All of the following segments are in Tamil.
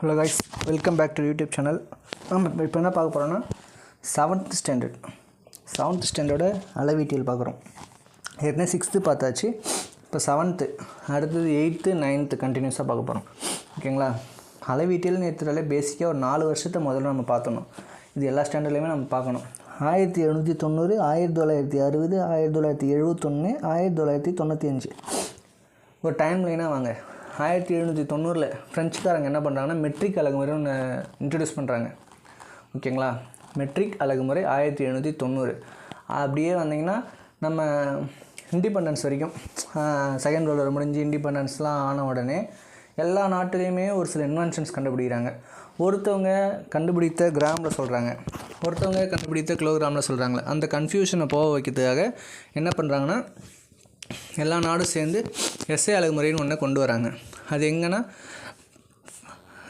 Hello guys welcome back to YouTube channel நம்ம இப்போ என்ன பார்க்க போகிறோன்னா செவன்த் ஸ்டாண்டர்ட் செவன்த் ஸ்டாண்டர்டோட அளவீட்டியல் பார்க்குறோம். ஏற்கனவே சிக்ஸ்த்து பார்த்தாச்சு. இப்போ செவன்த்து அடுத்தது எயித்து நைன்த்து கண்டினியூஸாக பார்க்க போகிறோம் ஓகேங்களா அளவீட்டியல்னு எடுத்துட்டாலே பேசிக்காக ஒரு நாலு வருஷத்தை முதல்ல நம்ம பார்த்தணும் இது எல்லா ஸ்டாண்டர்ட்லேயுமே நம்ம பார்க்கணும். ஆயிரத்தி எழுநூற்றி தொண்ணூறு ஆயிரத்தி தொள்ளாயிரத்தி அறுபது ஆயிரத்தி தொள்ளாயிரத்தி எழுபத்தொன்று ஆயிரத்தி தொள்ளாயிரத்தி தொண்ணூற்றி அஞ்சு. ஒரு டைம் லைனாக வாங்க. ஆயிரத்தி எழுநூற்றி தொண்ணூறில் ஃப்ரெஞ்சுக்காரங்க என்ன பண்ணுறாங்கன்னா மெட்ரிக் அழகுமுறை ஒன்று இன்ட்ரடியூஸ் பண்ணுறாங்க ஓகேங்களா? மெட்ரிக் அழகுமுறை ஆயிரத்தி எழுநூற்றி தொண்ணூறு. அப்படியே வந்தீங்கன்னா நம்ம இண்டிபெண்டன்ஸ் வரைக்கும் செகண்ட் வேர்ல்டு முடிஞ்சு இண்டிபெண்டன்ஸ்லாம் ஆன உடனே எல்லா நாட்டுலேயுமே ஒரு சில இன்வென்ஷன்ஸ் கண்டுபிடிக்கிறாங்க. ஒருத்தவங்க கண்டுபிடித்த கிராமில் சொல்கிறாங்க ஒருத்தவங்க கண்டுபிடித்த கிலோகிராமில் சொல்கிறாங்களே அந்த கன்ஃபியூஷனை போக வைக்கிறதுக்காக என்ன பண்ணுறாங்கன்னா எல்லா நாடும் சேர்ந்து எஸ்ஐ அழகுமுறைன்னு ஒன்று கொண்டு வராங்க. அது எங்கன்னா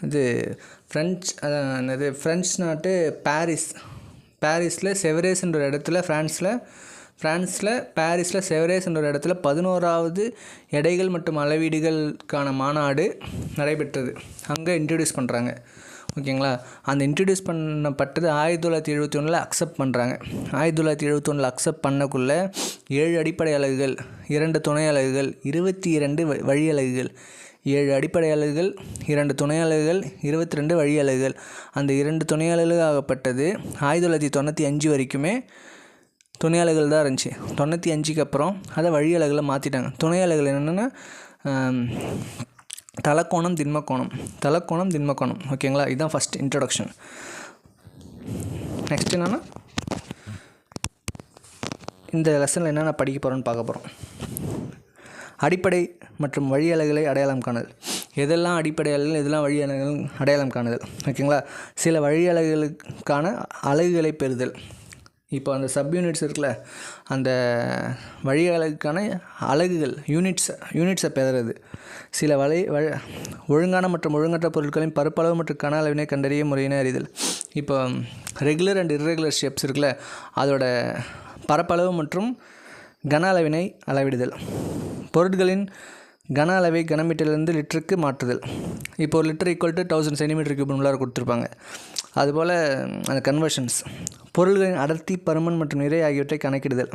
இது ஃப்ரெஞ்ச் அதான் என்னது ஃப்ரெஞ்ச் நாட்டு பாரிஸ் பாரிஸில் செவரேஸ்ன்ற ஒரு இடத்துல ஃப்ரான்ஸில் ஃப்ரான்ஸில் பாரிஸில் செவரேஸ்ன்ற ஒரு இடத்துல பதினோராவது எடைகள் மற்றும் அளவீடுகளுக்கான மாநாடு நடைபெற்றது. அங்கே இன்ட்ரடியூஸ் பண்ணுறாங்க ஓகேங்களா? அந்த இன்ட்ரடியூஸ் பண்ணப்பட்டது ஆயிரத்தி தொள்ளாயிரத்தி எழுபத்தி ஒன்றில் அக்செப்ட் பண்ணுறாங்க ஆயிரத்தி தொள்ளாயிரத்தி எழுபத்தொன்னில் அக்செப்ட் பண்ணக்குள்ளே ஏழு அடிப்படை அலகுகள் இரண்டு துணை அலகுகள் இருபத்தி இரண்டு வ- வழி அலகுகள். ஏழு அடிப்படை அலகுகள் இரண்டு துணை அலகுகள் இருபத்தி ரெண்டு வழி அலகுகள். அந்த இரண்டு துணை அலகுகளாகப்பட்டது ஆயிரத்தி தொள்ளாயிரத்தி தொண்ணூற்றி அஞ்சு வரைக்குமே துணை அலகுகள் தான் இருந்துச்சு. தொண்ணூற்றி அஞ்சுக்கு அப்புறம் அதை வழி அலகுல மாற்றிட்டாங்க துணை அலகுகள் என்னென்னா தலக்கோணம் திண்மக்கோணம் தலக்கோணம் திண்மக்கோணம் ஓகேங்களா இதுதான் ஃபஸ்ட் இன்ட்ரொடக்ஷன் நெக்ஸ்ட் என்னென்னா இந்த லெசனில் என்னென்ன படிக்க போகிறோன்னு பார்க்க போகிறோம் அடிப்படை மற்றும் வழி அடையாளம் காணுதல். எதெல்லாம் அடிப்படை அலகுகள் எதெல்லாம் வழி அடையாளம் காணுதல்? ஓகேங்களா சில வழி அலகுகளுக்கான அலகுகளை பெறுதல். இப்போ அந்த சப் யூனிட்ஸ் இருக்குல்ல அந்த வழி அழகுக்கான அலகுகள் யூனிட்ஸ் யூனிட்ஸை பெறுறது சில வலை வழ ஒழுங்கான மற்றும் ஒழுங்கற்ற பொருட்களின் பரப்பளவு மற்றும் கன அளவினை கண்டறிய முறையினை அறிதல். இப்போ ரெகுலர் அண்ட் இர்ரெகுலர் ஷேப்ஸ் இருக்குல்ல அதோட பரப்பளவு மற்றும் கன அளவினை அளவிடுதல். பொருட்களின் கன அளவை கனமீட்டர்லேருந்து லிட்டருக்கு மாற்றுதல். இப்போ ஒரு litre equal to thousand centimetre cube உள்ளார கொடுத்துருப்பாங்க. அதுபோல் அந்த கன்வர்ஷன்ஸ் பொருள்களின் அடர்த்தி பருமன் மற்றும் நிறை ஆகியவற்றை கணக்கிடுதல்.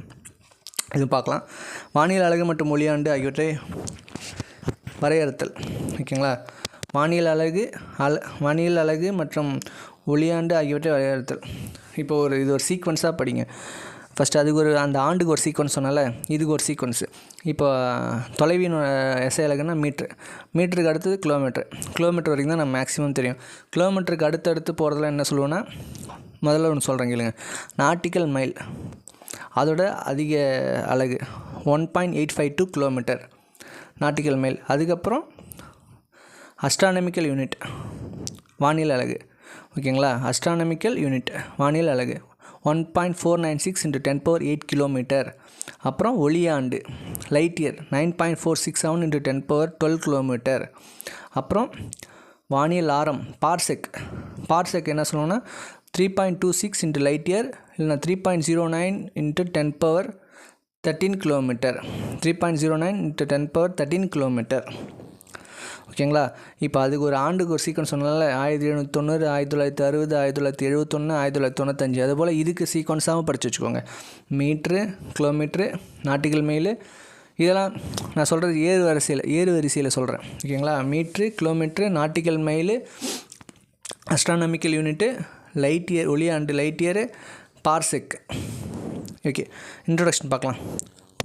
இது பார்க்கலாம். வானியல் அலகு மற்றும் ஒளியாண்டு ஆகியவற்றை வரையறுத்தல். ஓகேங்களா? வானியல் அலகு அல வானியல் அலகு மற்றும் ஒளியாண்டு ஆகியவற்றை வரையறுத்தல். இப்போ ஒரு இது ஒரு சீக்வன்ஸாக படிங்க. ஃபஸ்ட்டு அதுக்கு ஒரு அந்த ஆண்டுக்கு ஒரு சீக்வன்ஸ் சொன்னால இதுக்கு ஒரு சீக்வன்ஸு இப்போ தொலைவின் எஸ்ஐ அலகுன்னா மீட்ரு மீட்டருக்கு அடுத்தது கிலோமீட்ரு கிலோமீட்டர் வரைக்கும் தான் நம்ம மேக்ஸிமம் தெரியும். கிலோமீட்டருக்கு அடுத்தடுத்து போகிறதுல என்ன சொல்லுவோன்னா முதல்ல ஒன்று சொல்கிறேன் கேளுங்க. நாட்டிக்கல் மைல் அதோட அதிக அலகு one point eight five two kilometre nautical mile அதுக்கப்புறம் அஸ்ட்ரானமிக்கல் யூனிட் வானியல் அலகு. ஓகேங்களா அஸ்ட்ரானமிக்கல் யூனிட் வானியல் அழகு one point four nine six into ten power eight kilometre அப்புறம் ஒளியாண்டு light year nine point four six seven into ten power twelve kilometre அப்புறம் வானியல் ஆரம் பார்செக் பார்செக் என்ன சொல்லணும்னா three point two six into light year இல்லைனா three point zero nine into ten power thirteen kilometre three point zero nine into ten power thirteen kilometre ஓகேங்களா? இப்போ அதுக்கு ஒரு ஆண்டுக்கு ஒரு சீக்வன்ஸ் சொன்னால ஆயிரத்தி எழுநூற்றி தொண்ணூறு ஆயிரத்தி தொள்ளாயிரத்தி அறுபது ஆயிரத்தி தொள்ளாயிரத்தி எழுபத்தொன்று ஆயிரத்தி தொள்ளாயிரத்தி தொண்ணூத்தஞ்சு. அதுபோல் இதுக்கு சீக்வன்ஸாகவும் படித்து வச்சுக்கோங்க. மீட்ரு கிலோமீட்ரு நாட்டிக்கல் மைல் இதெல்லாம் நான் சொல்கிறது ஏறு வரிசையில் ஏறு வரிசையில் சொல்கிறேன் ஓகேங்களா? Metre kilometre nautical mile astronomical unit light year ஒளியாண்டு light year parsec okay introduction பார்க்கலாம்.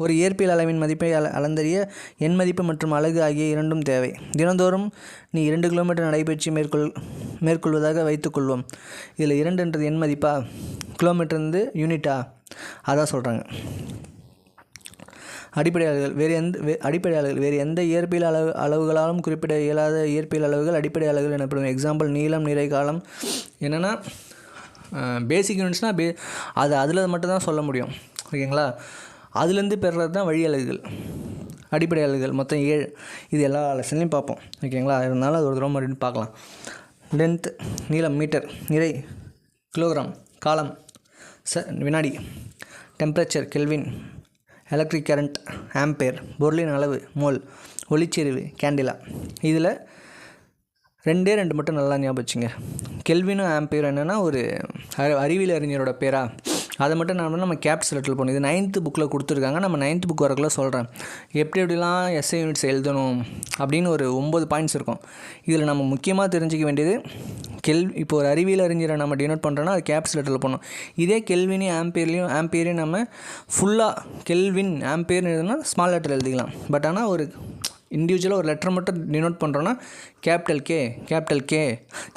ஒரு இயற்பியல் அளவின் மதிப்பை அள அளந்தறிய எண் மதிப்பு மற்றும் அலகு ஆகிய இரண்டும் தேவை. தினந்தோறும் நீ இரண்டு கிலோமீட்டர் நடைபயிற்சி மேற்கொள் மேற்கொள்வதாக வைத்துக்கொள்வோம் இதில் இரண்டுன்றது எண் மதிப்பா? கிலோமீட்டர் வந்து யூனிட்டா? அதான் சொல்கிறாங்க அடிப்படை அளவுகள் வேறு எந்த அடிப்படை அளவுகள் வேறு எந்த இயற்பியல் அளவு அளவுகளாலும் குறிப்பிட இயலாத இயற்பியல் அளவுகள் அடிப்படை அளவுகள் எனப்படும். எக்ஸாம்பிள் நீளம் நிறை காலம். என்னென்னா பேசிக் யூனிட்ஸ்னால் பே அது அதில் மட்டும் தான் சொல்ல முடியும். ஓகேங்களா? அதுலேருந்து பெறுறது தான் வழி அலகுகள். அடிப்படை அலகுகள் மொத்தம் ஏழு. இது எல்லா லெசன்லையும் பார்ப்போம். ஓகேங்களா? இருந்தாலும் அது ஒரு தடவை மறுபடியும் பார்க்கலாம். லென்த் நீளம் மீட்டர் நிறை கிலோகிராம் காலம் ச வினாடி temperature kelvin electric current ampere பொருளின் அளவு மோல் ஒளிச்செறிவு கேண்டிலா இதில் ரெண்டே ரெண்டு மட்டும் நல்லா ஞாபகம் வச்சுங்க. கெல்வினும் ஆம்பேர் என்னென்னா ஒரு அறி- அறிவியல் அறிஞரோட பேரா? அதை மட்டும் நான் நம்ம கேப்ஸ் லெட்டர் பண்ணும் இது நைன்த்து புக்கில் கொடுத்துருக்காங்க. நம்ம நைன்த்து புக் வரக்குள்ள சொல்கிறேன் எப்படி எப்படிலாம் எஸ்ஐ யூனிட்ஸ் எழுதணும் அப்படின்னு ஒரு ஒம்பது பாயிண்ட்ஸ் இருக்கும். இதில் நம்ம முக்கியமாக தெரிஞ்சுக்க வேண்டியது கெல் இப்போ ஒரு அறிவியல் அறிஞரை நம்ம டினோட் பண்ணுறோன்னா அது கேப்ஸ் லெட்டரில் பண்ணணும் இதே கெல்வினி ஆம்பியர்லையும் ஆம்பியரையும் நம்ம ஃபுல்லாக கெல்வின் ஆம்பியர்னு எழுதுனா ஸ்மால் லெட்டர் எழுதிக்கலாம். பட் ஆனால் ஒரு இண்டிவிஜுவலாக ஒரு லெட்டர் மட்டும் டினோட் பண்ணுறோன்னா capital K capital K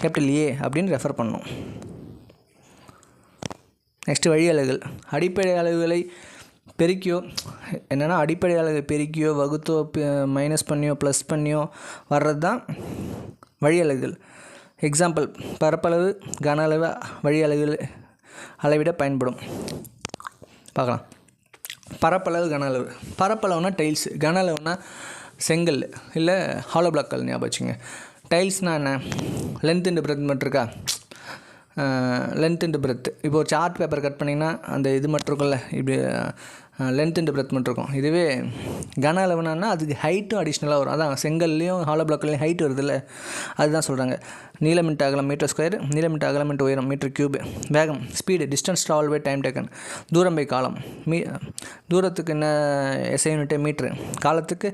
capital A அப்படின்னு ரெஃபர் பண்ணணும். நெக்ஸ்ட்டு வழி அலகுகள். அடிப்படை அளவுகளை பெருக்கியோ என்னென்னா அடிப்படை அலகு பெருக்கியோ வகுத்தோ மைனஸ் பண்ணியோ ப்ளஸ் பண்ணியோ வர்றது தான் வழி அலகுகள். எக்ஸாம்பிள் பரப்பளவு கன அளவு வழி அலகுகள் அளவிட பயன்படும். பார்க்கலாம். பரப்பளவு கன அளவு. பரப்பளவுனா டைல்ஸ் கன அளவுனா செங்கல் இல்லை ஹாலோ பிளாக்கல் ஞாபகம் வச்சுங்க டைல்ஸ்னால் என்ன? லென்த் இன்டு பிரெத் மட்டும் இருக்கா? லென்த் இன்டு பிரெத் இப்போ ஒரு சார்ட் பேப்பர் கட் பண்ணிங்கன்னா அந்த இது மட்டும் இருக்கும்ல இப்படி லென்த் இன்டு பிரெத் மட்டும் இருக்கும். இதுவே கன அளவுனா அதுக்கு ஹைட்டும் அடிஷ்னலாக வரும். அதான் செங்கல்லையும் ஹாலோ பிளாக்லேயும் ஹைட் வருதுல்ல அதுதான் சொல்கிறாங்க நீளம் இன்ட்டு அகலம் மீட்டர் ஸ்கொயர் நீளம் இன்ட்டு அகலம் இன்ட்டு உயரம் மீட்டர் கியூப் வேகம் speed distance travel by time taken தூரம் பை காலம். மீ தூரத்துக்கு என்ன எஸ்ஐ யூனிட்டே மீட்ரு காலத்துக்கு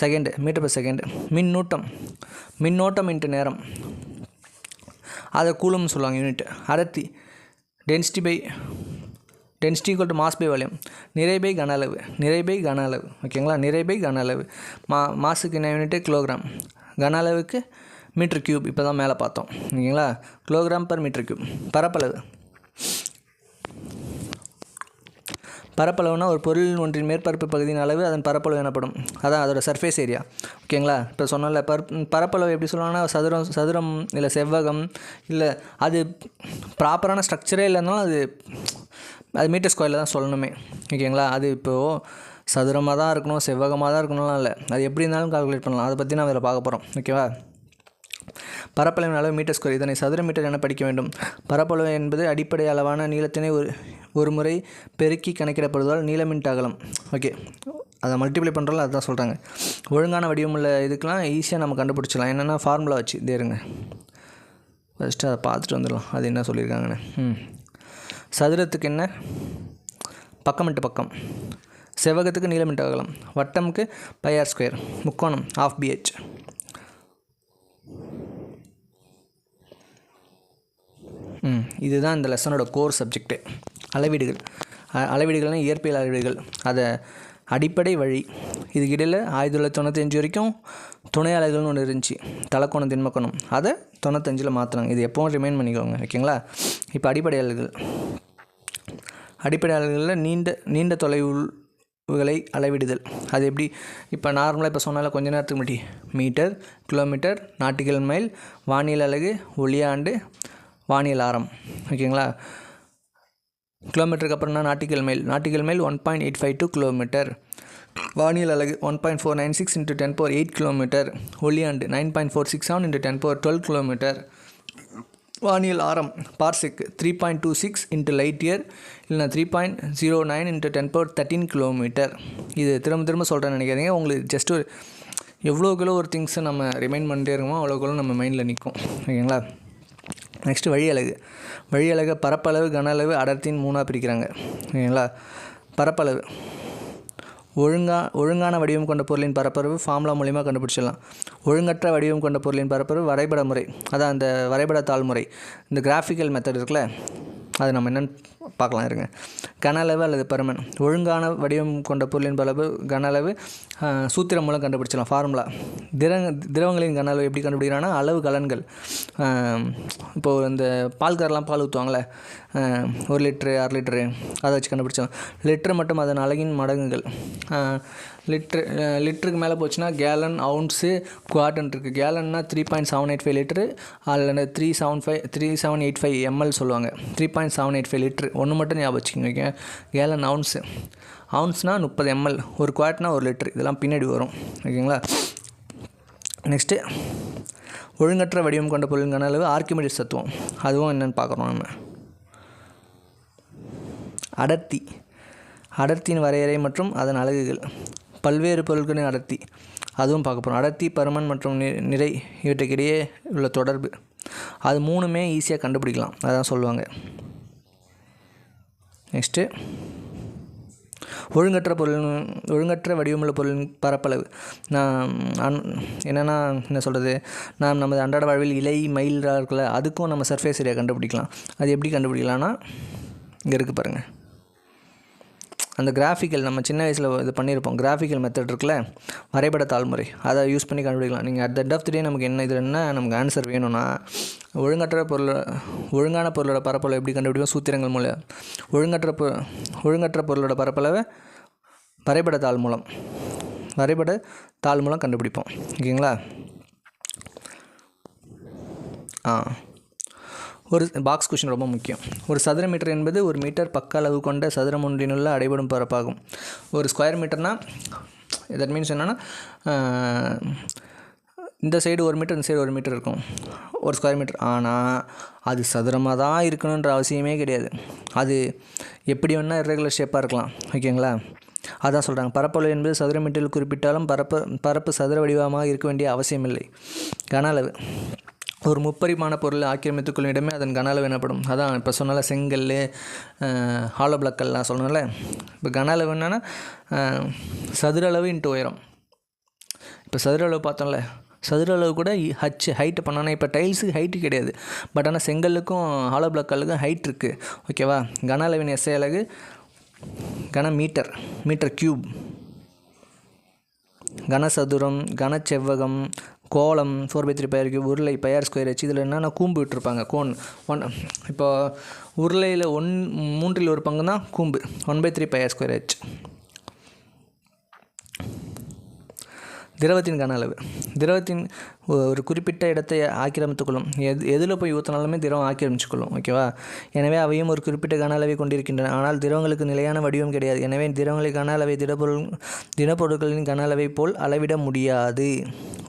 செகண்டு மீட்டர் பர் செகண்டு மின்னூட்டம். மின்னோட்டம் இன்ட்டு நேரம். அதை கூலம்னு சொல்லுவாங்க யூனிட் அடர்த்தி. Density by density equal to mass by volume நிறை பை கன அளவு. நிறை பை கன அளவு. ஓகேங்களா நிறை பை கன அளவு. மா மாசுக்கு என்ன யூனிட்டு கிலோகிராம் கன அளவுக்கு மீட்ரு கியூப் இப்போ தான் மேலே பார்த்தோம். ஓகேங்களா கிலோகிராம் பர் மீட்ரு கியூப் பரப்பளவு. பரப்பளவுனா ஒரு பொருள் ஒன்றின் மேற்பரப்பு பகுதியின் அளவு அதன் பரப்பளவு எனப்படும். அதான் அதோட சர்ஃபேஸ் ஏரியா ஓகேங்களா இப்போ சொன்னல பர பரப்பளவு எப்படி சொல்லுவாங்கன்னா சதுரம் சதுரம் இல்லை செவ்வகம் இல்லை அது ப்ராப்பரான ஸ்ட்ரக்சரே இல்லைனாலும் அது அது மீட்டர் ஸ்கொயரில் தான் சொல்லணுமே. ஓகேங்களா அது இப்போது சதுரமாக தான் இருக்கணும் செவ்வகமாக தான் இருக்கணும்லாம் இல்லை. அது எப்படி இருந்தாலும் கால்குலேட் பண்ணலாம். அதை பற்றி நான் அதில் பார்க்க போகிறோம் ஓகேவா பரப்பளவின் அளவு மீட்டர் ஸ்கொயர் இதனை சதுர மீட்டர் என படிக்க வேண்டும். பரப்பளவு என்பது அடிப்படை அளவான நீளத்தினை ஒரு ஒரு முறை பெருக்கி கணக்கிடப்படுவதால் நீளமின்ட்டு அகலம் ஓகே அதை மல்டிப்ளை பண்ணுறோம்ல அதுதான் சொல்கிறாங்க ஒழுங்கான வடிவமுள்ள இதுக்கெலாம் ஈஸியாக நம்ம கண்டுபிடிச்சிடலாம். என்னென்னா ஃபார்முலா வச்சு. தேருங்க ஃபஸ்ட்டு அதை பார்த்துட்டு வந்துடலாம். அது என்ன சொல்லியிருக்காங்கன்னு. ம். சதுரத்துக்கு என்ன? பக்கம் இன்ட்டு பக்கம். செவ்வகத்துக்கு நீளமிட்டு அகலம் வட்டமுக்கு பையார் ஸ்கொயர் முக்கோணம் ஆஃப் பிஹெச் ம். இதுதான் இந்த லெசனோட கோர் சப்ஜெக்ட்டு அளவீடுகள். அ- அளவீடுகள்னால் இயற்பியல் அளவீடுகள். அதை அடிப்படை வழி. இதுக்கு இடையில் ஆயிரத்தி தொள்ளாயிரத்தி தொண்ணூத்தஞ்சு வரைக்கும் துணை அலைகள்னு ஒன்று இருந்துச்சு. தலைக்கோணம் திண்மக்கோணம் அதை தொண்ணூத்தஞ்சில் மாற்றினாங்க இது எப்போவும் ரிமைண்ட் பண்ணிக்கோங்க ஓகேங்களா? இப்போ அடிப்படை அலைகள். அடிப்படை அலைகளில் நீண்ட நீண்ட தொலைவுகளை அளவிடுதல். அது எப்படி? இப்போ நார்மலாக இப்போ சொன்னால கொஞ்ச நேரத்துக்கு முன்னாடி. மீட்டர் கிலோமீட்டர் நாட்டிகள் மைல் வானியல் அலகு ஒளியாண்டு வானியல் ஆரம். ஓகேங்களா? கிலோமீட்டருக்கு அப்புறம்னா nautical mile. Nautical mile one point eight five two kilometre வானியல் அழகு one point four nine six into ten power eight kilometre ஒளியாண்டு nine point four six seven into ten power twelve kilometre வானியல் ஆரம் parsec three point two six into light year இல்லைனா three point zero nine into ten power thirteen kilometre இது திரும்ப திரும்ப சொல்கிறேன்னு நினைக்காதீங்க. உங்களுக்கு ஜஸ்ட் ஒரு எவ்வளோக்குள்ள ஒரு திங்ஸை நம்ம ரிமைண்ட் பண்ணிட்டே இருக்கோமோ அவ்வளோக்குள்ள நம்ம மைண்டில் நிற்கும். ஓகேங்களா? நெக்ஸ்ட்டு வழி அலகு வழி பரப்பளவு கன அளவு அடர்த்தின்னு மூணாக பிரிக்கிறாங்க. ஓகேங்களா பரப்பளவு. ஒழுங்கா ஒழுங்கான வடிவம் கொண்ட பொருளின் பரப்பளவு ஃபார்முலா மூலிமா கண்டுபிடிச்சிடலாம். ஒழுங்கற்ற வடிவம் கொண்ட பொருளின் பரப்பளவு வரைபட முறை. அதான் அந்த வரைபட தாள் முறை. இந்த கிராஃபிக்கல் மெத்தட் இருக்குல்ல? அது நம்ம என்னென்னு பார்க்கலாம் இருங்க. கன அளவு அல்லது பருமன். ஒழுங்கான வடிவம் கொண்ட பொருளின் பளவு கன அளவு சூத்திரம் மூலம் கண்டுபிடிச்சலாம் ஃபார்முலா திரங்க திரவங்களின் கன அளவு எப்படி கண்டுபிடிக்கிறாங்கன்னா அளவு கலன்கள். இப்போது இந்த பால்காரெலாம் பால் ஊற்றுவாங்களே ஒரு லிட்ரு அரை லிட்ரு அதை வச்சு கண்டுபிடிச்சலாம் லிட்ரு மட்டும் அதன் அழகின் மடங்குகள். லிட்ரு லிட்டருக்கு மேலே போச்சுன்னா கேலன் அவுன்ஸு குவார்டன் இருக்குது கேலன்னா three point seven eight five litre அதில் three seven five three seven eight five ML சொல்லுவாங்க. Three point seven eight five litre ஒன்று மட்டும் ஞாபகம் வச்சுக்கோங்க கேலன் அவுன்ஸு அவுன்ஸ்னால் முப்பது எம்எல் ஒரு குவாட்னா ஒரு லிட்ரு இதெல்லாம் பின்னாடி வரும். ஓகேங்களா? நெக்ஸ்ட்டு ஒழுங்கற்ற வடிவம் கொண்ட பொருளுங்கான அளவு ஆர்கிமெடிஸ் தத்துவம். அதுவும் என்னென்னு பார்க்குறோம் நம்ம. அடர்த்தி. அடர்த்தியின் வரையறை மற்றும் அதன் அலகுகள். பல்வேறு பொருட்களின் அடர்த்தி அதுவும் பார்க்க போகிறோம் அடர்த்தி பருமன் மற்றும் நி- நிறை இவற்றுக்கிடையே உள்ள தொடர்பு. அது மூணுமே ஈஸியாக கண்டுபிடிக்கலாம். அதான் சொல்லுவாங்க. நெக்ஸ்ட்டு ஒழுங்கற்ற பொருள் ஒழுங்கற்ற வடிவமுள்ள பொருளின் பரப்பளவு. நான் அன் என்னென்னா என்ன சொல்கிறது நாம் நமது அன்றாட வாழ்வில் இலை மயிலாக இருக்கல அதுக்கும் நம்ம சர்ஃபேஸ் ஏரியா கண்டுபிடிக்கலாம். அது எப்படி கண்டுபிடிக்கலாம்னா இங்கே இருக்குது பாருங்கள் அந்த கிராஃபிக்கல் நம்ம சின்ன வயசில் இது பண்ணியிருப்போம் கிராஃபிக்கல் மெத்தட் இருக்குல்ல? வரைபட தாழ்முறை அதை யூஸ் பண்ணி கண்டுபிடிக்கலாம். நீங்கள் அட் தட் ஆஃப் டே நமக்கு என்ன இதில் என்ன நமக்கு ஆன்சர் வேணும்னா ஒழுங்கற்ற பொருள் ஒழுங்கான பொருளோட பரப்பளவு எப்படி கண்டுபிடிக்கும் சூத்திரங்கள் மூலம். ஒழுங்கற்ற பொ ஒழுங்கற்ற பொருளோட பரப்பளவை வரைபட தாள் மூலம். வரைபட தாள் மூலம் கண்டுபிடிப்போம். ஓகேங்களா? ஆ. ஒரு பாக்ஸ் கொஷின் ரொம்ப முக்கியம். ஒரு சதுர மீட்டர் என்பது ஒரு மீட்டர் பக்க அளவு கொண்ட சதுரம் ஒன்றினுள்ள அடைபடும் பரப்பாகும். ஒரு ஸ்கொயர் மீட்டர்னா தட் மீன்ஸ் என்னென்னா இந்த சைடு ஒரு மீட்டர் இந்த சைடு ஒரு மீட்டர் இருக்கும். ஒரு ஸ்கொயர் மீட்டர் ஆனால் அது சதுரமாக தான் இருக்கணுன்ற அவசியமே கிடையாது. அது எப்படி வேணால் irregular ஷேப்பாக இருக்கலாம். ஓகேங்களா அதான் சொல்கிறாங்க பரப்பளவு என்பது சதுர மீட்டரில் குறிப்பிட்டாலும் பரப்பு பரப்பு சதுர வடிவமாக இருக்க வேண்டிய அவசியமில்லை. கன அளவு. ஒரு முப்பரிமாண பொருளை ஆக்கிரமித்துக் கொள்ளும் இடமே அதன் கன அளவு எனப்படும். அதான் இப்போ சொன்னால செங்கல் ஹாலோ பிளக்கல்லாம் சொல்லணும்ல இப்போ கன அளவு என்னென்னா சதுர அளவு இன்ட்டு உயரம். இப்போ சதுர அளவு பார்த்தோம்ல சதுர அளவு கூட ஹச் ஹைட்டு பண்ணோன்னா இப்போ டைல்ஸுக்கு ஹைட்டு கிடையாது. பட் ஆனால் செங்கல்லுக்கும் ஹாலோ பிளக்கல்லுக்கும் ஹைட் இருக்குது ஓகேவா கன அளவின் எஸ்ஐ அழகு கன மீட்டர் மீட்டர் கியூப் கனசதுரம் கனச்செவ்வகம் கோலம் four by three pi r cube உருளை பையர் ஸ்கொயர் வச்சு இதில் என்னென்னா கூம்பு விட்டுருப்பாங்க? கோன் ஒன் இப்போ உருளையில் ஒன் மூன்றில் ஒரு பங்கு தான் கூம்பு one by three pi r square h திரவத்தின் கன அளவு. திரவத்தின் ஒரு குறிப்பிட்ட இடத்தை ஆக்கிரமித்துக்கொள்ளும். எது எதில் போய் ஊற்றினாலுமே திரவம் ஆக்கிரமிச்சுக்கொள்ளும் ஓகேவா? எனவே அவையும் ஒரு குறிப்பிட்ட கன அளவை கொண்டிருக்கின்றன. ஆனால் திரவங்களுக்கு நிலையான வடிவம் கிடையாது. எனவே திரவங்களை கன அளவை திடப்பொருள் திடப்பொருட்களின் கன அளவை போல் அளவிட முடியாது.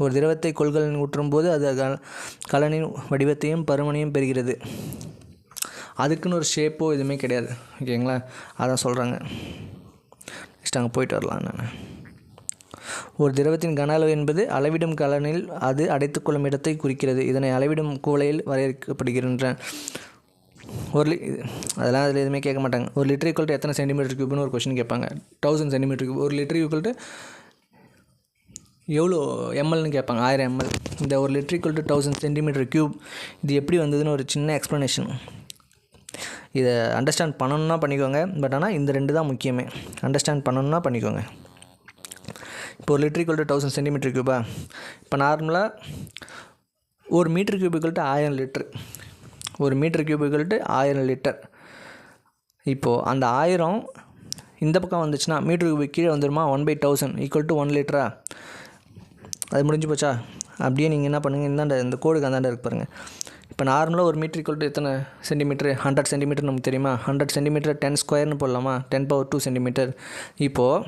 ஒரு திரவத்தை கொள்கலன் ஊற்றும் போது அது கலனின் வடிவத்தையும் பருமனையும் பெறுகிறது. அதுக்குன்னு ஒரு ஷேப்போ எதுவுமே கிடையாது. ஓகேங்களா? அதான் சொல்கிறாங்க நெக்ஸ்ட் அங்கே போயிட்டு வரலாம் நான். ஒரு திரவத்தின் கன அளவு என்பது அளவிடும் கலனில் அது அடைத்துக்கொள்ளும் இடத்தை குறிக்கிறது. இதனை அளவிடும் கூலையில் வரையறுக்கப்படுகின்றன. ஒரு லி அதெல்லாம் அதில் எதுவுமே கேட்க மாட்டாங்க. ஒரு லிட்டர் ஈக்குவல் எத்தனை சென்டிமீட்டர் க்யூப்னு ஒரு கொஷின் கேட்பாங்க. தௌசண்ட் சென்டிமீட்டர் க்யூப் ஒரு லிட்டர் ஈக்குவல் எவ்வளோ எம்எல்னு கேட்பாங்க. ஆயிரம் எம்எல் இந்த ஒரு litre equal to thousand centimetre cube இது எப்படி வந்ததுன்னு ஒரு சின்ன எக்ஸ்ப்ளனேஷன் இதை அண்டர்ஸ்டாண்ட் பண்ணணுன்னா பண்ணிக்கோங்க. பட் ஆனால் இந்த ரெண்டு தான் முக்கியமே. அண்டர்ஸ்டாண்ட் பண்ணணுன்னா பண்ணிக்கோங்க. இப்போ ஒரு litre equal to thousand centimetre Cuba இப்போ நார்மலாக ஒரு மீட்டர் கியூப் டு ஆயிரம் லிட்டர் ஒரு மீட்டர் கியூப் டு ஆயிரம் லிட்டர் இப்போது அந்த ஆயிரம் இந்த பக்கம் வந்துச்சுன்னா மீட்டர் கியூபிக் கீழே வந்துருமா? One by thousand equal to one லிட்டரா அது முடிஞ்சு போச்சா? அப்படியே நீங்கள் என்ன பண்ணுங்கள் இந்தாண்ட இந்த கோடுக்கு அந்தாண்ட இருக்கு பாருங்கள் இப்போ நார்மலாக ஒரு மீட்டர் ஈக்குவல் டு எத்தனை சென்டிமீட்டர் ஹண்ட்ரட் சென்டிமீட்டர் நமக்கு தெரியுமா? ஹண்ட்ரட் சென்டிமீட்டர் டென் ஸ்கொயர்னு போடலாமா? டென் பவர் டூ சென்டிமீட்டர் இப்போது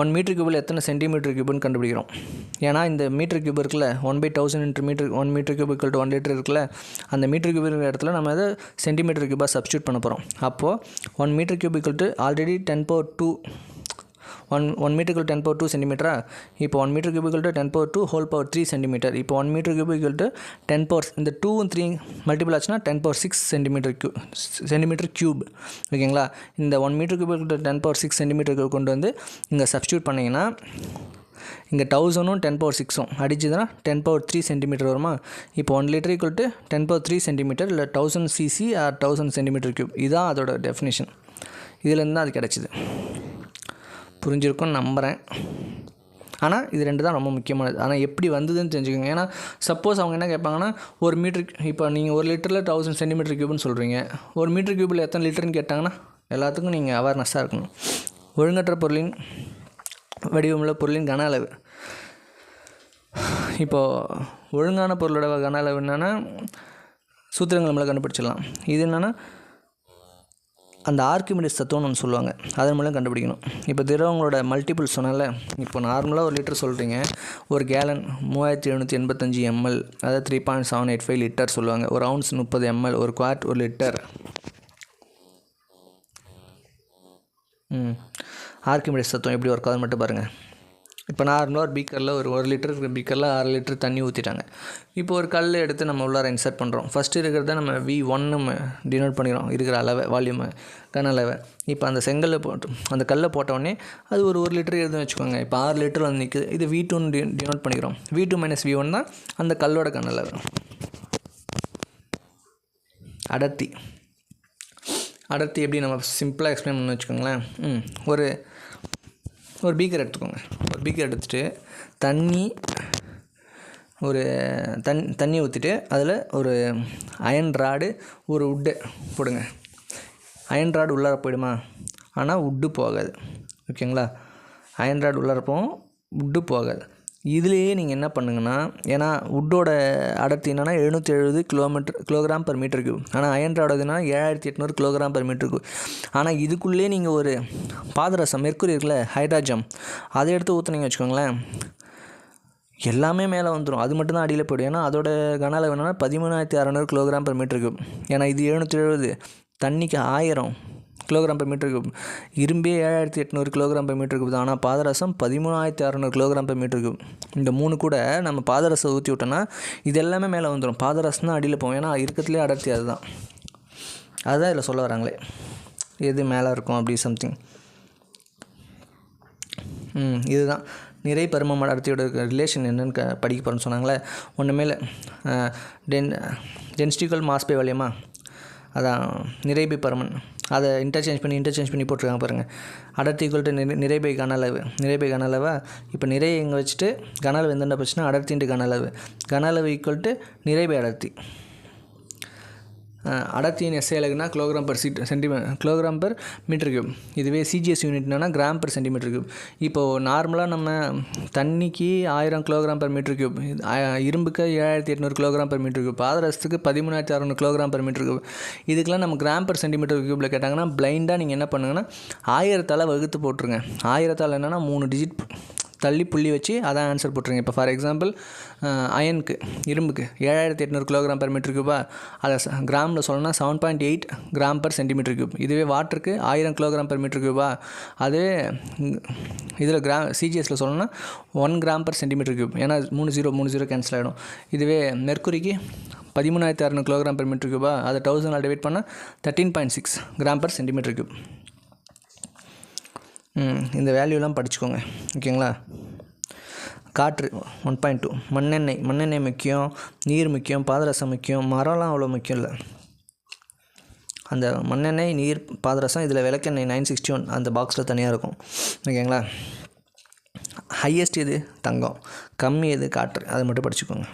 ஒன் மீட்டர் கியூபில் எத்தனை சென்டிமீட்டர் கியூப்னு கண்டுபிடிக்கிறோம். ஏன்னா இந்த மீட்டர் கியூப் இருக்குல்ல one by thousand into metre one metre cube equal to one litre இருக்குல்ல அந்த மீட்டர் கியூப் இருக்கிற இடத்துல நம்ம அதை சென்டிமீட்டர் கியூபாக சப்ஸ்டியூட் பண்ண போகிறோம் அப்போது one metre cube equal to already ten power two one one மீட்டருக்கு டென் பவர் டூ சென்டிமீட்டரா இப்போ one metre cubical to ten power two whole power three centimetre இப்போ one metre cubical to ten power இந்த டூ த்ரீ மல்டிபிள் ஆச்சுன்னா ten power six centimetre cube centimetre cube ஓகேங்களா? இந்த one metre cubical to ten power six சென்டிமீட்டருக்கு கொண்டு வந்து இங்கே சப்ஸ்டியூட் பண்ணிங்கன்னா இங்கே தௌசண்டும் டென் பவர் சிக்ஸும் அடிச்சுதுன்னா டென் பவர் த்ரீ சென்டிமீட்டர் வருமா? இப்போ one litre equal to ten power three centimetre இல்லை thousand CC or thousand centimetre cube இதுதான் அதோட டெஃபினேஷன் இதுலேருந்து தான் அது கிடச்சிது. புரிஞ்சிருக்கும்னு நம்புகிறேன் ஆனால் இது ரெண்டு தான் ரொம்ப முக்கியமானது. ஆனால் எப்படி வந்ததுன்னு தெரிஞ்சுக்கோங்க. ஏன்னா சப்போஸ் அவங்க என்ன கேட்பாங்கன்னா ஒரு மீட்டர் இப்போ நீங்கள் ஒரு லிட்டரில் தௌசண்ட் சென்டிமீட்டர் கியூப்னு சொல்கிறீங்க ஒரு மீட்டர் கியூபில் எத்தனை லிட்டர்னு கேட்டாங்கன்னா எல்லாத்துக்கும் நீங்கள் அவேர்னஸாக இருக்கணும். ஒழுங்கற்ற பொருளின் வடிவமுள்ள பொருளின் கன அளவு. இப்போது ஒழுங்கான பொருளோட கன அளவு என்னென்னா சூத்திரங்கள் நம்மளை கண்டுபிடிச்சிடலாம். இது என்னென்னா அந்த ஆர்கிமிடிஸ் தத்துவம்னு ஒன்று சொல்லுவாங்க. அதன் மூலம் கண்டுபிடிக்கணும். இப்போ திரவங்களோட மல்டிபிள் சொன்னால இப்போ நார்மலாக ஒரு லிட்டர் சொல்கிறீங்க ஒரு கேலன் மூவாயிரத்தி எழுநூற்றி எண்பத்தஞ்சு எம்எல் அதாவது three point seven eight five litre சொல்லுவாங்க. ஒரு அவுன்ஸ் முப்பது எம்எல் ஒரு குவார்ட் ஒரு லிட்டர் ம். ஆர்கிமிடிஸ் தத்துவம் எப்படி ஒர்க் ஆகுது மட்டும் பாருங்கள் இப்போ நார்மலாக ஒரு பீக்கரில் ஒரு ஒரு லிட்டர் இருக்கிற பீக்கரில் அரை லிட்டர் தண்ணி ஊற்றிட்டாங்க இப்போ ஒரு கல் எடுத்து நம்ம உள்ளார இன்சர்ட் பண்ணுறோம் ஃபஸ்ட்டு இருக்கிறத நம்ம வி ஒன் நம்ம டினோட் பண்ணிக்கிறோம். இருக்கிற அளவை வால்யூமை கன அளவை. இப்போ அந்த செங்கல்ல போட்டு அந்த கல்லை போட்டோடனே அது ஒரு ஒரு லிட்டர் எழுதுன்னு வச்சுக்கோங்க. இப்போ ஆறு லிட்டர் வந்து நிற்குது இது வி டூன்னு டி டினோட் பண்ணிக்கிறோம். V two minus V one தான் அந்த கல்லோட கன அளவு. அடர்த்தி. அடர்த்தி எப்படி நம்ம சிம்பிளாக எக்ஸ்பிளைன் பண்ணி வச்சுக்கோங்களேன். ம் ஒரு ஒரு பீக்கர் எடுத்துக்கோங்க. ஒரு பீக்கர் எடுத்துகிட்டு தண்ணி ஒரு தண் தண்ணி ஊற்றிட்டு அதில் ஒரு அயன் ராடு ஒரு உட்டு போடுங்க. அயன் ராடு உள்ளார போயிடுமா? ஆனால் உட்டு போகாது. ஓகேங்களா? அயன் ராடு உள்ளார போகும் உட்டு போகாது. இதுலேயே நீங்கள் என்ன பண்ணுங்கன்னா ஏன்னா உட்டோட அடர்த்தி என்னென்னா எழுநூற்றி எழுபது kilometre kilogram per metre cube ஆனால் அயன் ராடோதுன்னா ஏழாயிரத்தி எட்நூறு கிலோகிராம் பர் மீட்டர் கியூப் ஆனால் இதுக்குள்ளே நீங்கள் ஒரு பாதரசம் மெர்க்குரி இருக்குல்ல ஹைட்ராஜம் அதை எடுத்து ஊற்றுனீங்க வச்சுக்கோங்களேன். எல்லாமே மேலே வந்துடும் அது மட்டும் தான் அடியில் போய்டும். ஏன்னா அதோட கன அளவு என்னென்னா பதிமூணாயிரத்தி அறநூறு கிலோகிராம் பர் மீட்டர் கியூப் ஏன்னா இது எழுநூற்றி எழுபது தண்ணிக்கு ஆயிரம். கிலோகிராம் பர் மீட்டர் கியூப் இரும்பே ஏழாயிரத்தி எட்நூறு கிலோகிராம் பர் மீட்டர் கியூப் தான். ஆனால் பாதரசம் பதிமூணாயிரத்தி அறநூறு கிலோகிராம் பர் மீட்டர் கியூப் இந்த மூணு கூட நம்ம பாதரசம் ஊற்றி விட்டோன்னா இது எல்லாமே மேலே வந்துடும் பாதரசம் தான் அடியில் போவோம் ஏன்னா இருக்கிறதுலே அடர்த்தி அதுதான். அதுதான் இதில் சொல்ல வராங்களே. எது மேலே இருக்கும் அப்படி சம்திங் ம் இதுதான். நிறை பரும அடர்த்தியோட ரிலேஷன் என்னென்னு க படிக்க போகிறேன்னு சொன்னாங்களே. ஒன்றுமே இல்லை டென் டென்ஸ்டிக்கல் மாஸ்பே வலியமா அதான் நிறைபை பருமன். அதை இன்டர்சேஞ்ச் பண்ணி இன்டர்சேஞ்ச் பண்ணி போட்டிருக்காங்க பாருங்கள் அடர்த்தி ஈக்குவல் டு நிறை நிறைபை கன அளவு. நிறைபை கன அளவா? இப்போ நிறை இங்கே வச்சுட்டு கன அளவு எந்தெந்த போச்சுன்னா அடர்த்தின்ட்டு கன அளவு. கன அளவு ஈக்குவல் டு நிறைபை அடர்த்தி. அடர்த்தியின் எஸ்ஐ அலகுனா kilogram per seat centimetre kilogram per metre cube இதுவே சிஜிஎஸ் யூனிட்னா கிராம் பர் சென்டிமீட்டர் கியூப் இப்போது நார்மலாக நம்ம தண்ணிக்கு ஆயிரம் கிலோகிராம் பர் மீட்டர் கியூப் இரும்புக்கு ஏழாயிரத்தி எட்நூறு கிலோகிராம் பர் மீட்டர் கியூப் பாதரசத்துக்கு பதிமூணாயிரத்தி அறநூறு கிலோகிராம் பர் மீட்டர் கியூப் இதுக்கெல்லாம் நம்ம கிராம் பர் சென்டிமீட்டர் கியூப்பில் கேட்டாங்கன்னா பிளைண்டாக நீங்கள் என்ன பண்ணுங்கன்னா ஆயிரத்தால் வகுத்து போட்டுருங்க. ஆயிரத்தால் என்னென்னா மூணு டிஜிட் தள்ளி புள்ளி வச்சு அதான் ஆன்சர் போட்டுருங்க இப்போ ஃபார் எக்ஸாம்பிள் அயனுக்கு இரும்புக்கு ஏழாயிரத்தி எட்நூறு கிலோகிராம் பெர் மீட்டர் கியூபா அதை கிராமில் சொல்லணும்னா seven point eight gram per centimetre cube இதுவே வாட்டருக்கு ஆயிரம் கிலோகிராம் பெர் மீட்டர் கியூபா அதுவே இதில் கிரா சிஜிஎஸில் சொல்லணும்னா one gram per centimetre cube ஏன்னா மூணு ஜீரோ மூணு ஜீரோ கேன்சல் ஆகிடும் இதுவே மெர்க்குரிக்கு பதிமூணாயிரத்தி அறநூறு கிலோகிராம் பெர் மீட்டர் கியூபா அதை தௌசண்ட் டிவைட் பண்ணால் thirteen point six gram per centimetre cube இந்த வேல்யூலாம் படிச்சுக்கோங்க ஓகேங்களா? காற்று ஒன் பாயிண்ட் டூ மண்ணெண்ணெய் மண்ணெண்ணெய் முக்கியம் நீர் முக்கியம் பாதரசம் முக்கியம் மரம்லாம் அவ்வளோ முக்கியம் இல்லை. அந்த மண்ணெண்ணெய் நீர் பாதரசம் இதில் விளக்கெண்ணெய் நைன் சிக்ஸ்டி ஒன் அந்த பாக்ஸில் தனியாக இருக்கும். ஓகேங்களா? ஹையஸ்ட் எது? தங்கம். கம்மி எது? காற்று. அதை மட்டும் படிச்சுக்கோங்க.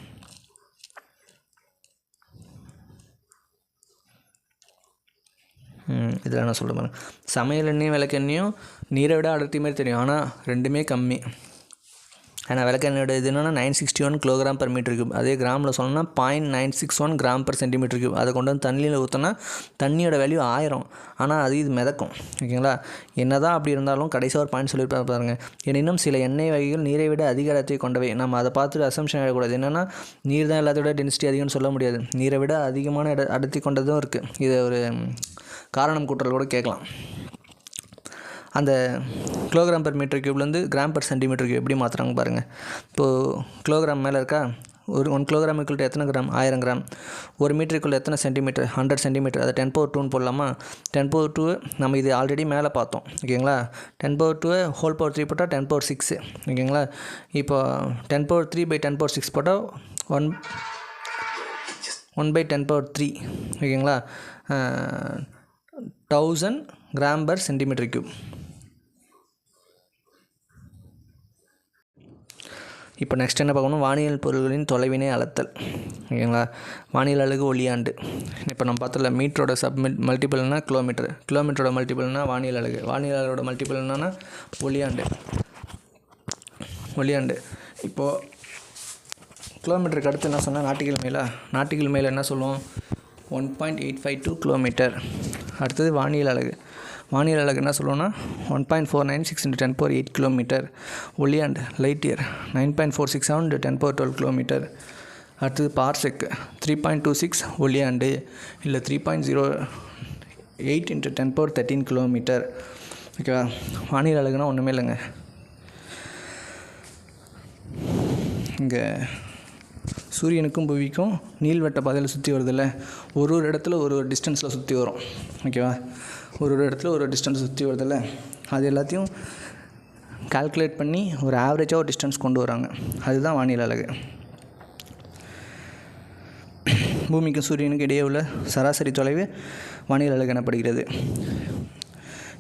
இதில் என்ன சொல்கிறேன் சமையல் எண்ணெயும் விளக்கெண்ணையும் நீரை விட அடர்த்தி மாதிரி தெரியும். ஆனால் ரெண்டுமே கம்மி. ஏன்னா விளக்கெண்ணெயோட இது என்னன்னா nine sixty one kilogram per metre cube அதே கிராமில் சொன்னால் point nine six one gram per centimetre cube அதை கொண்டு வந்து தண்ணியில் ஊற்றினா தண்ணியோட வேல்யூ ஆயிரம். ஆனால் அது இது மிதக்கும். ஓகேங்களா? என்ன தான் அப்படி இருந்தாலும் கடைசியாக ஒரு பாயிண்ட் சொல்லியிருப்பாங்க பாருங்கள் எனினும் சில எண்ணெய் வகைகள் நீரை விட அதிக அடர்த்தி கொண்டவை. நம்ம அதை பார்த்துட்டு அசம்ஷன் ஆகிடக்கூடாது என்னென்னா நீர் தான் எல்லாத்தோட டென்சிட்டி அதிகம்னு சொல்ல முடியாது. நீரை விட அதிகமான இட அடர்த்தி கொண்டதும் இருக்குது இது ஒரு காரணம் கூட்டுறல் கூட கேட்கலாம். அந்த கிலோகிராம் பர் மீட்டர் கியூப்லேருந்து கிராம் பர் சென்டிமீட்டர் கியூப் எப்படி மாற்றுறாங்க பாருங்கள் இப்போது கிலோகிராம் மேலே இருக்கா? ஒரு ஒன் கிலோகிராம் ஈக்குவல் எத்தனை கிராம் ஆயிரம் கிராம் ஒரு மீட்டருக்குள்ள எத்தனை சென்டிமீட்டர் ஹண்ட்ரட் சென்டிமீட்டர் அதை டென் பவர் டூன்னு போடலாமா? டென் பவர் டூ நம்ம இது ஆல்ரெடி மேலே பார்த்தோம். ஓகேங்களா? Ten power two whole power three போட்டால் டென் பவர் சிக்ஸு ஓகேங்களா? இப்போ ten power three by ten power six போட்டால் one one by ten power three ஓகேங்களா? Thousand gram per centimetre cube இப்போ நெக்ஸ்ட் என்ன பார்க்கணும்? வானியல் பொருள்களின் தொலைவினை அளத்தல். ஓகேங்களா? வானியல் அலகு ஒளியாண்டு. இப்போ நம்ம பார்த்தல மீட்டரோட சப்மிட் மல்டிபிள்னா கிலோமீட்டர் கிலோமீட்டரோட மல்டிபிள்னா வானியல் அலகு வானியல் அழகோட மல்டிபிள் என்னன்னா ஒளியாண்டு. ஒளியாண்டு. இப்போது கிலோமீட்டருக்கு அடுத்து என்ன சொன்னால் நாட்டிக்கிழமையில நாட்டிக்கிழமையில் என்ன சொல்லுவோம்? One point eight five two kilometre அடுத்தது வானியல் அலகு வானியல் அலகு என்ன சொல்லுவோம்னா one point four nine six into ten power eight kilometre ஒலியாண்ட் light year nine point four six seven ten power twelve kilometre அடுத்தது parsec three point two six ஒலியாண்டு இல்லை three point zero eight into ten power thirteen kilometre ஓகேவா வானியல் அழகுனா ஒன்றுமே இல்லைங்க. இங்கே சூரியனுக்கும் புவிக்கும் நீள்வட்ட பாதையில் சுற்றி வருதில்ல. ஒரு ஒரு இடத்துல ஒரு ஒரு டிஸ்டன்ஸில் சுற்றி வரும். ஓகேவா ஒரு ஒரு இடத்துல ஒரு டிஸ்டன்ஸ் சுற்றி வருதில்ல? அது எல்லாத்தையும் கால்குலேட் பண்ணி ஒரு ஆவரேஜாக ஒரு டிஸ்டன்ஸ் கொண்டு வராங்க. அதுதான் வானிலை அழகு. பூமிக்கும் சூரியனுக்கும் இடையே உள்ள சராசரி தொலைவு வானியல் அலகு எனப்படுகிறது.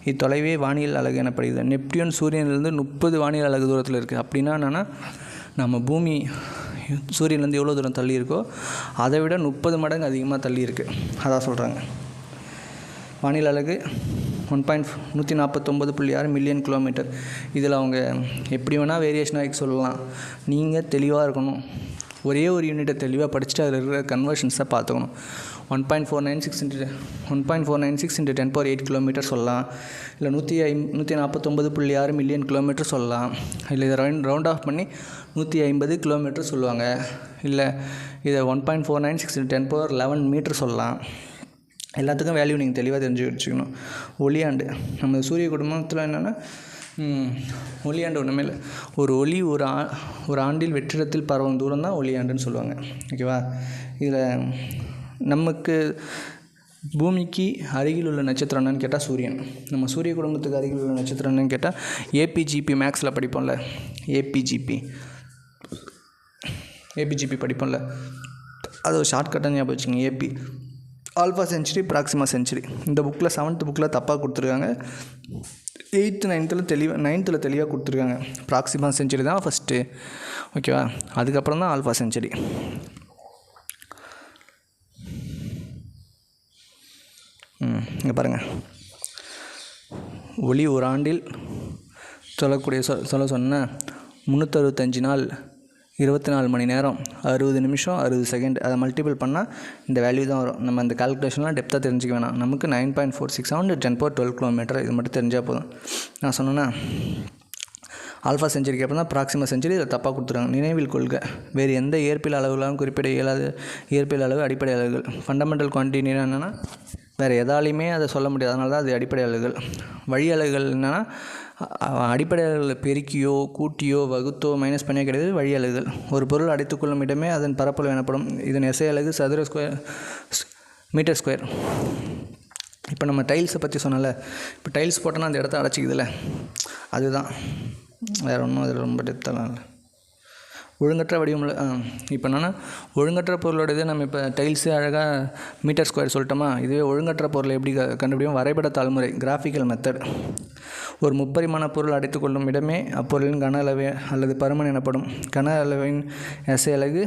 இத்தொலைவே வானியல் அழகு எனப்படுகிறது. நெப்டியூன் சூரியன்லேருந்து முப்பது வானியல் அழகு தூரத்தில் இருக்குது அப்படின்னா என்னென்னா நம்ம பூமி சூரியன்லேருந்து எவ்வளோ தூரம் தள்ளி இருக்கோ அதை விட முப்பது மடங்கு அதிகமாக தள்ளி இருக்குது அதான் சொல்கிறாங்க வானிலை அழகு ஒன் பாயிண்ட் நூற்றி நாற்பத்தொம்பது புள்ளி ஆறு மில்லியன் கிலோமீட்டர் இதில் அவங்க எப்படி வேணால் வேரியேஷன் ஆகி சொல்லலாம். நீங்கள் தெளிவாக இருக்கணும். ஒரே ஒரு யூனிட்டை தெளிவாக படிச்சுட்டு அதில் இருக்கிற கன்வர்ஷன்ஸை பார்த்துக்கணும். One point four nine six into one point four nine six into ten power eight kilometre சொல்லலாம். இல்லை நூற்றி ஐ நூற்றி நாற்பத்தொம்பது புள்ளி ஆறு மில்லியன் கிலோமீட்டர் சொல்லலாம். இல்லை இதை ரவுண்ட் ரவுண்ட் ஆஃப் பண்ணி நூற்றி ஐம்பது கிலோமீட்டர் சொல்லுவாங்க. இல்லை இதை one point four nine six ten power eleven metre சொல்லலாம். எல்லாத்துக்கும் வேல்யூ நீங்கள் தெளிவாக தெரிஞ்சு வச்சுக்கணும். ஒளியாண்டு. நம்ம சூரிய குடும்பத்தில் என்னென்னா ஒளியாண்டு ஒன்றுமே இல்லை. ஒரு ஒளி ஒரு ஆ ஒரு ஆண்டில் வெற்றிடத்தில் பரவும் தூரம் தான் ஒளியாண்டுன்னு சொல்லுவாங்க. ஓகேவா இதில் நமக்கு பூமிக்கு அருகில் உள்ள நட்சத்திரம் என்னன்னு கேட்டால் சூரியன். நம்ம சூரிய குடும்பத்துக்கு அருகில் உள்ள நட்சத்திரம் என்னன்னு கேட்டால் ஏபிஜிபி மேக்ஸில் படிப்போம்ல. ABGP ABGP படிப்போம்ல. அது ஒரு ஷார்ட்கட்டாக ஞாபகம் வச்சுங்க AB Alpha Centauri Proxima Centauri இந்த புக்கில் செவன்த் புக்கில் தப்பாக கொடுத்துருக்காங்க. எயித்து நைன்த்தில் தெளிவாக நைன்த்தில் தெளிவாக கொடுத்துருக்காங்க. ப்ராக்சிமா செஞ்சுரி தான் ஃபஸ்ட்டு ஓகேவா அதுக்கப்புறம் தான் ஆல்ஃபா செஞ்சுரி ம் இங்கே பாருங்கள் ஒளி ஒரு ஆண்டில் சொல்லக்கூடிய சொ சொல்ல சொன்ன முந்நூற்றறுபத்தஞ்சு நாள் இருபத்தி நாலு மணி நேரம் அறுபது நிமிஷம் அறுபது செகண்ட் அதை மல்டிபிள் பண்ணால் இந்த வேல்யூ தான் வரும். நம்ம இந்த கால்குலேஷன்லாம் டெப்த்தாக தெரிஞ்சுக்க வேணாம். நமக்கு nine point four six seven ten power twelve kilometre இது மட்டும் தெரிஞ்சால் போதும். நான் சொன்னேன்னா ஆல்ஃபா செஞ்சுரிக்கு அப்புறம் தான் ப்ராக்சிமா செஞ்சுரி இதை தப்பாக கொடுத்துருவாங்க நினைவில் கொள்கை. வேறு எந்த இயற்பியல் அளவுகளாலும் குறிப்பிட இயலாத இயற்பியல் அளவு அடிப்படை அளவுகள். ஃபண்டமெண்டல் குவான்டிட்டி என்னென்னா வேறு எதாலையுமே அதை சொல்ல முடியாது. அதனால தான் அது அடிப்படை அலகுகள் வழி அலகுகள் என்னென்னா அடிப்படையில் பெருக்கியோ கூட்டியோ வகுத்தோ மைனஸ் பண்ணியோ கிடையாது வழி அலகுகள் ஒரு பொருள் அடைத்துக்கொள்ளும் இடமே அதன் பரப்பளவு எனப்படும். இதன் எசை அலகு சதுர ஸ்கொயர் மீட்டர் ஸ்கொயர் இப்போ நம்ம டைல்ஸை பற்றி சொன்னல இப்போ டைல்ஸ் போட்டோன்னா அந்த இடத்த அடைச்சிக்குதுல்ல. அதுதான். வேறு ஒன்றும் அதில் ரொம்ப டெப்த்தெல்லாம் இல்லை. ஒழுங்கற்ற வடிவமில் இப்போ என்னென்னா ஒழுங்கற்ற பொருளோடது நம்ம இப்போ டைல்ஸு அழகாக மீட்டர் ஸ்கொயர் சொல்லிட்டோமா? இதுவே ஒழுங்கற்ற பொருளை எப்படி கண்டுபிடிக்கும் வரைபட தலைமுறை கிராஃபிக்கல் மெத்தட் ஒரு முப்பரிமாண பொருள் அடைத்துக்கொள்ளும் இடமே அப்பொருளின் கன அளவு அல்லது பருமன் எனப்படும். கன அளவின் எசை அலகு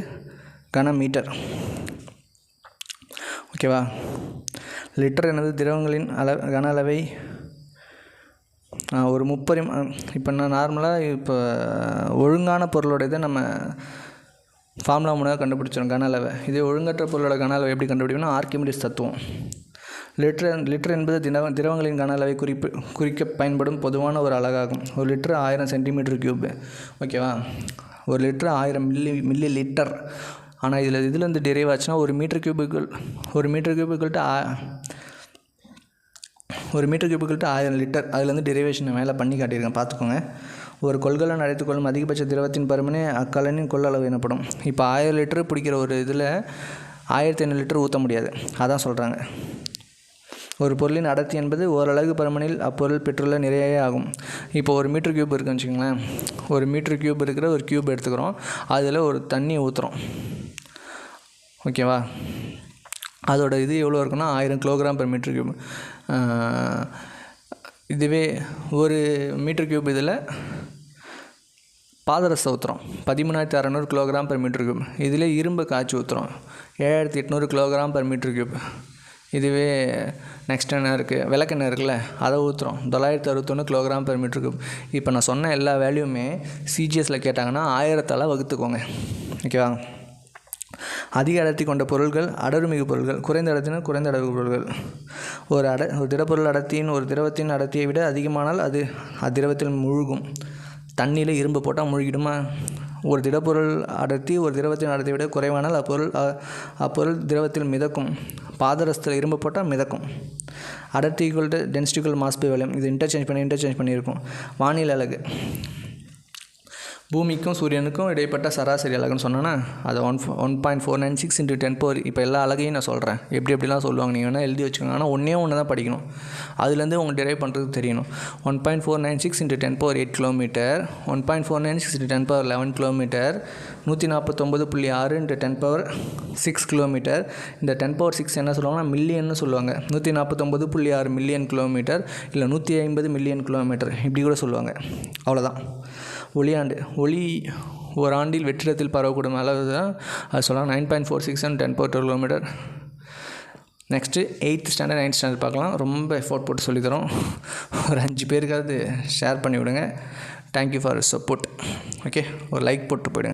கன மீட்டர். ஓகேவா லிட்டர் எனது திரவங்களின் அள கன அளவை ஒரு முப்பரிம இப்போ நான் நார்மலாக இப்போ ஒழுங்கான பொருளோட இதை நம்ம ஃபார்முலா மூலமாக கண்டுபிடிச்சிடும் கன அளவை. இதே ஒழுங்கற்ற பொருளோட கன அளவை எப்படி கண்டுபிடிக்கணும் ஆர்கிமிடிஸ் தத்துவம். லிட்டர் லிட்டர் என்பது திரவ திரவங்களின் கன அளவை குறிப்பு குறிக்க பயன்படும் பொதுவான ஒரு அழகாகும் ஒரு லிட்டர் ஆயிரம் சென்டிமீட்டர் க்யூப் ஓகேவா ஒரு லிட்டர் ஆயிரம் மில்லி மில்லி லிட்டர் ஆனால் இதில் இதுலேருந்து டெரைவ் ஆச்சுன்னா ஒரு மீட்டர் கியூபுக்குள் ஒரு மீட்டர் கியூபிக்கல்ட்டு ஒரு மீட்டர் கியூபிக்கல்ட்டு ஆயிரம் லிட்டர் அதுலேருந்து டெரிவேஷன் மேலே பண்ணி காட்டியிருக்கேன். பார்த்துக்கோங்க. ஒரு கொள்கலன் அடைத்துக்கொள்ளும் அதிகபட்ச திரவத்தின் பருமனே அக்கலனின் கொள்ளளவு எனப்படும். இப்போ ஆயிரம் லிட்டர் பிடிக்கிற ஒரு இதில் ஆயிரத்தி ஐநூறு லிட்டர் ஊற்ற முடியாது. அதான் சொல்கிறாங்க ஒரு பொருளின் அடர்த்தி என்பது ஓரளவு பருமனில் அப்பொருள் பெற்றுள்ள நிறையே ஆகும். இப்போ ஒரு மீட்ரு கியூப் இருக்குன்னு வச்சுக்கோங்களேன். ஒரு மீட்ரு கியூப் இருக்கிற ஒரு கியூப் எடுத்துக்கிறோம். அதில் ஒரு தண்ணி ஊற்றுறோம் ஓகேவா அதோட இது எவ்வளோ இருக்குன்னா ஆயிரம் கிலோகிராம் பெர் மீட்ரு கியூப் இதுவே ஒரு மீட்ரு கியூப் இதில் பாதரசம் ஊற்றுறோம் பதிமூணாயிரத்தி அறநூறு கிலோகிராம் பெர் மீட்ரு கியூப் இதில் இரும்பு காய்ச்சி ஊற்றுறோம் ஏழாயிரத்தி எட்நூறு கிலோகிராம் பெர் மீட்ரு கியூப் இதுவே நெக்ஸ்ட் என்ன இருக்குது விளக்கெண்ணெய் இருக்குல்ல? அதை ஊற்றுறோம் தொள்ளாயிரத்தி அறுபத்தொன்று கிலோகிராம் பெர் மீட்டருக்கு இப்போ நான் சொன்ன எல்லா வேல்யூமே சிஜிஎஸில் கேட்டாங்கன்னா ஆயிரத்தால் வகுத்துக்கோங்க. ஓகேவா அதிக அடர்த்தி கொண்ட பொருள்கள் அடர்மிகு பொருள்கள் குறைந்த அடர்த்தின குறைந்த அடர்வு பொருள்கள். ஒரு அட ஒரு திடப்பொருள் அடர்த்தியின் ஒரு திரவத்தின் அடர்த்தியை விட அதிகமானால் அது அத்திரவத்தில் முழுகும். தண்ணியில் இரும்பு போட்டால் மூழ்கிடுமா? ஒரு திடப்பொருள் அடர்த்தி ஒரு திரவத்தின் அடர்த்தியை விட குறைவானால் அப்பொருள் அ- அப்பொருள் திரவத்தில் மிதக்கும். பாதரசத்தில் இரும்பு போட்டால் மிதக்கும். அடர்த்தி ஈக்குவல் டு டென்சிட்டிக்குள் மாஸ் பை இது இன்டர்சேஞ்ச் பண்ணி இன்டர்சேஞ்ச் பண்ணியிருக்கோம். வானிலை அழகு பூமிக்கும் சூரியனுக்கும் இடைப்பட்ட சராசரி அழகுன்னு சொன்னேன்னா அது one one point four nine six into ten power இப்போ எல்லா அழகையும் நான் சொல்கிறேன் எப்படி எப்படிலாம் சொல்லுவாங்க நீங்கள் வேணால் எழுதி வச்சுக்கோங்க. ஆனால் ஒன்றே ஒன்று தான் படிக்கணும். அதுலேருந்து உங்களுக்கு டிரைவ் பண்ணுறதுக்கு தெரியணும். One point four nine six into ten power eight kilometre one point four nine six into ten power eleven kilometre நூற்றி நாற்பத்தொம்பது புள்ளி ஆறு into ten power six kilometre இந்த டென் பவர் சிக்ஸ் என்ன சொல்லுவாங்கன்னா மில்லியன்னு சொல்லுவாங்க. நூற்றி நாற்பத்தொம்பது புள்ளி ஆறு மில்லியன் கிலோமீட்டர் இல்லை நூற்றி ஐம்பது மில்லியன் கிலோமீட்டர் இப்படி கூட சொல்லுவாங்க. அவ்வளோதான் ஒளியாண்டு ஒளி ஒரு ஆண்டில் வெற்றிடத்தில் பரவக்கூடும். அளவு தான் அது சொல்லலாம். Nine point four six and ten power kilometre. Next eighth standard ninth standard பார்க்கலாம். ரொம்ப எஃபோர்ட் போட்டு சொல்லித்தரோம். ஒரு அஞ்சு பேருக்காவது ஷேர் பண்ணி விடுங்க thank you for support okay ஒரு லைக் போட்டு போயிடுங்க.